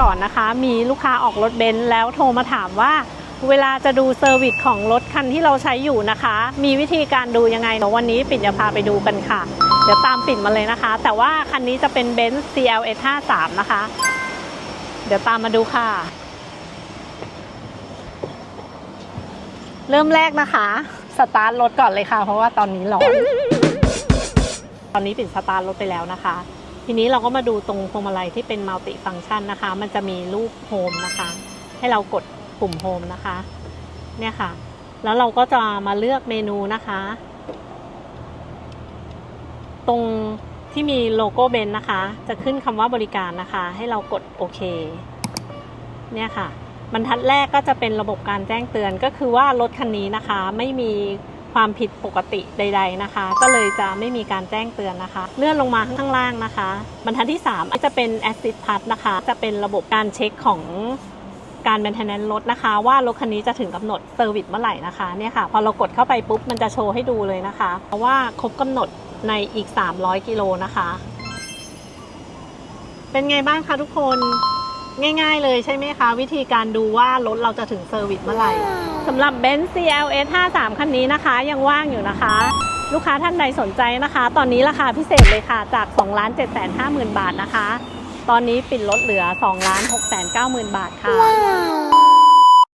ก่อนนะคะ มีลูกค้าออกรถเบนซ์แล้วโทรมาถามว่า เวลาจะดูเซอร์วิสของรถคันที่เราใช้อยู่นะคะ มีวิธีการดูยังไงเดี๋ยววันนี้ปิ่นจะพาไปดูกันค่ะ เดี๋ยวตามปิ่นมาเลยนะคะ แต่ว่าคันนี้จะเป็นเบนซ์ CLS 53นะคะ เดี๋ยวตามมาดูค่ะ เริ่มแรกนะคะ สตาร์ทรถก่อนเลยค่ะ เพราะว่าตอนนี้ร้อน ตอนนี้ปิ่นสตาร์ทรถไปแล้วนะคะ ทีนี้เราก็มาดูตรงพวงมาลัยที่เป็นมัลติฟัง c t ชันนะคะ มันจะมีรูปโฮมนะคะ ให้เรากดปุ่มโฮมนะคะ เนี่ยค่ะ แล้วเราก็จะมาเลือกเมนูนะคะ ตรงที่มีโลโก้เบนนะคะ จะขึ้นคำว่าบริการนะคะ ให้เรากดโอเค เนี่ยค่ะบรรทัดแรกก็จะเป็นระบบการแจ้งเตือนก็คือว่ารถคันนี้นะคะ ไม่มี ความผิดปกติใด ๆนะคะ ก็เลยจะไม่มีการแจ้งเตือนนะคะ เลื่อนลงมาข้างล่างนะคะ บรรทัดที่ 3 จะเป็น Assist Plus นะคะ จะเป็นระบบการเช็คของการ maintenance รถนะคะ ว่ารถคันนี้จะถึงกำหนดเซอร์วิสเมื่อไหร่นะคะเนี่ยค่ะ พอเรากดเข้าไปปุ๊บ มันจะโชว์ให้ดูเลยนะคะว่าครบกำหนดในอีก 300 กิโลนะคะ เป็นไงบ้างคะทุกคน ง่าย ๆ เลยใช่ไหมคะ วิธีการดูว่ารถเราจะถึงเซอร์วิสเมื่อไหร่สำหรับ Benz CLS 53 คันนี้นะคะ ยังว่างอยู่นะคะ ลูกค้าท่านใดสนใจนะคะ ตอนนี้ราคาพิเศษเลยค่ะจาก2 7 5 0 0 0 0 บาทนะคะ ตอนนี้ปิดลดเหลือ2 6 9 0 0 0 0 บาทค่ะ